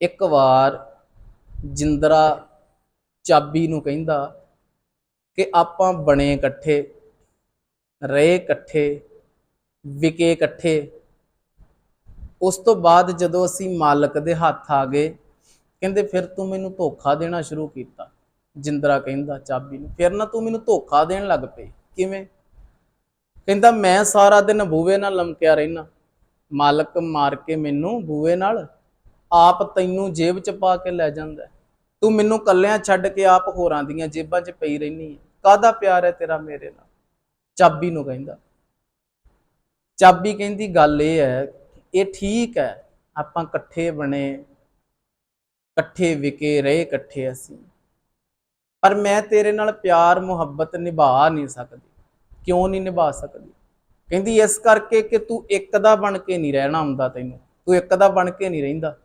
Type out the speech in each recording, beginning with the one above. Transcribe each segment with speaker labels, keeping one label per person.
Speaker 1: ਇੱਕ ਵਾਰ ਜਿੰਦਰਾ ਚਾਬੀ ਨੂੰ ਕਹਿੰਦਾ ਕਿ ਆਪਾਂ ਬਣੇ ਇਕੱਠੇ, ਰਹੇ ਇਕੱਠੇ, ਵਿਕੇ ਇਕੱਠੇ। ਉਸ ਤੋਂ ਬਾਅਦ ਜਦੋਂ ਅਸੀਂ ਮਾਲਕ ਦੇ ਹੱਥ ਆ ਗਏ, ਕਹਿੰਦੇ, ਫਿਰ ਤੂੰ ਮੈਨੂੰ ਧੋਖਾ ਦੇਣਾ ਸ਼ੁਰੂ ਕੀਤਾ। ਜਿੰਦਰਾ ਕਹਿੰਦਾ ਚਾਬੀ ਨੂੰ। ਫਿਰ ਨਾ ਤੂੰ ਮੈਨੂੰ ਧੋਖਾ ਦੇਣ ਲੱਗ ਪਈ। ਕਿਵੇਂ? ਕਹਿੰਦਾ, ਮੈਂ ਸਾਰਾ ਦਿਨ ਬੂਵੇ ਨਾਲ ਲਮਕਿਆ ਰਹਿਣਾ ਮਾਲਕ ਮਾਰ ਕੇ ਮੈਨੂੰ ਬੂਵੇ ਨਾਲ ਆਪ ਤੈਨੂੰ ਜੇਬ 'ਚ ਪਾ ਕੇ ਲੈ ਜਾਂਦਾ ਤੂੰ ਮੈਨੂੰ ਕੱਲਿਆਂ ਛੱਡ ਕੇ ਆਪ ਹੋਰਾਂ ਦੀਆਂ ਜੇਬਾਂ 'ਚ ਪਈ ਰਹਿਨੀ ਹੈ ਕਾਹਦਾ ਪਿਆਰ ਹੈ ਤੇਰਾ ਮੇਰੇ ਨਾਲ? ਚਾਬੀ ਨੂੰ ਕਹਿੰਦਾ। ਚਾਬੀ ਕਹਿੰਦੀ, ਗੱਲ ਇਹ ਹੈ, ਇਹ ਠੀਕ ਹੈ, ਆਪਾਂ ਇਕੱਠੇ ਬਣੇ, ਇਕੱਠੇ ਵਿਕੇ ਰਹੇ, ਇਕੱਠੇ ਅਸੀਂ। ਪਰ ਮੈਂ ਤੇਰੇ ਨਾਲ ਪਿਆਰ, ਮੁਹੱਬਤ ਨਿਭਾ ਨਹੀਂ ਸਕਦੀ। ਕਿਉਂ ਨਹੀਂ ਨਿਭਾ ਸਕਦੀ? ਕਹਿੰਦੀ, ਇਸ ਕਰਕੇ ਕਿ ਤੂੰ ਇੱਕ ਦਾ ਬਣ ਕੇ ਨਹੀਂ ਰਹਿਣਾ ਹੁੰਦਾ ਤੈਨੂੰ। ਤੂੰ ਇੱਕ ਦਾ ਬਣ ਕੇ ਨਹੀਂ ਰਹਿੰਦਾ।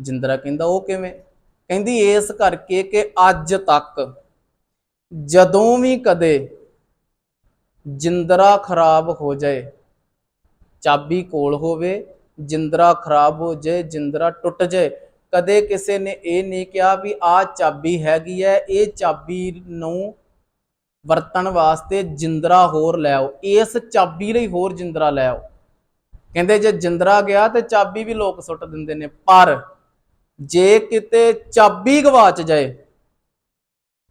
Speaker 1: ਜਿੰਦਰਾ ਕਹਿੰਦਾ, ਉਹ ਕਿਵੇਂ? ਕਹਿੰਦੀ, ਇਸ ਕਰਕੇ ਕਿ ਅੱਜ ਤੱਕ ਜਦੋਂ ਵੀ ਕਦੇ ਜਿੰਦਰਾ ਖਰਾਬ ਹੋ ਜਾਏ, ਚਾਬੀ ਕੋਲ ਹੋਵੇ, ਜਿੰਦਰਾ ਖਰਾਬ ਹੋ ਜਾਏ, ਜਿੰਦਰਾ ਟੁੱਟ ਜਾਏ, ਕਦੇ ਕਿਸੇ ਨੇ ਇਹ ਨਹੀਂ ਕਿਹਾ ਵੀ ਆਹ ਚਾਬੀ ਹੈਗੀ ਹੈ, ਇਹ ਚਾਬੀ ਨੂੰ ਵਰਤਣ ਵਾਸਤੇ ਜਿੰਦਰਾ ਹੋਰ ਲੈ ਆਓ, ਇਸ ਚਾਬੀ ਲਈ ਹੋਰ ਜਿੰਦਰਾ ਲੈ ਆਓ। ਕਹਿੰਦੇ, ਜੇ ਜਿੰਦਰਾ ਗਿਆ ਤੇ ਚਾਬੀ ਵੀ ਲੋਕ ਸੁੱਟ ਦਿੰਦੇ ਨੇ, ਪਰ ਜੇ ਕਿਤੇ ਚਾਬੀ ਗਵਾਚ ਜਾਏ,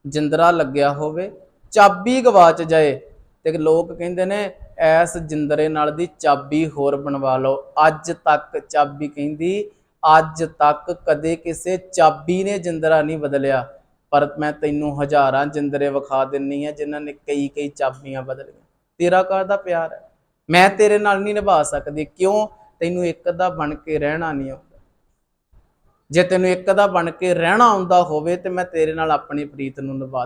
Speaker 1: ਜਿੰਦਰਾ ਲੱਗਿਆ ਹੋਵੇ, ਚਾਬੀ ਗਵਾਚ ਜਾਏ, ਤੇ ਲੋਕ ਕਹਿੰਦੇ ਨੇ, ਐਸ ਜਿੰਦਰੇ ਨਾਲ ਦੀ ਚਾਬੀ ਹੋਰ ਬਣਵਾ ਲਓ। ਅੱਜ ਤੱਕ ਚਾਬੀ ਕਹਿੰਦੀ, ਅੱਜ ਤੱਕ ਕਦੇ ਕਿਸੇ ਚਾਬੀ ਨੇ ਜਿੰਦਰਾ ਨਹੀਂ ਬਦਲਿਆ। ਪਰ ਮੈਂ ਤੈਨੂੰ ਹਜ਼ਾਰਾਂ ਜਿੰਦਰੇ ਵਿਖਾ ਦਿੰਨੀ ਆ, ਜਿਨ੍ਹਾਂ ਨੇ ਕਈ ਕਈ ਚਾਬੀਆਂ ਬਦਲੀਆਂ। ਤੇਰਾ ਕਰਦਾ ਪਿਆਰ ਹੈ। ਮੈਂ ਤੇਰੇ ਨਾਲ ਨਹੀਂ ਨਿਭਾ ਸਕਦੀ। ਕਿਉਂ? ਤੈਨੂੰ ਇੱਕ ਦਾ ਬਣ ਕੇ ਰਹਿਣਾ ਨਹੀਂ ਆਉਂਦਾ। ਜੇ ਤੈਨੂੰ ਇੱਕ ਦਾ ਬਣ ਕੇ ਰਹਿਣਾ ਆਉਂਦਾ ਹੋਵੇ ਤੇ ਮੈਂ ਤੇਰੇ ਨਾਲ ਆਪਣੀ ਪ੍ਰੀਤ ਨੂੰ ਨਿਭਾ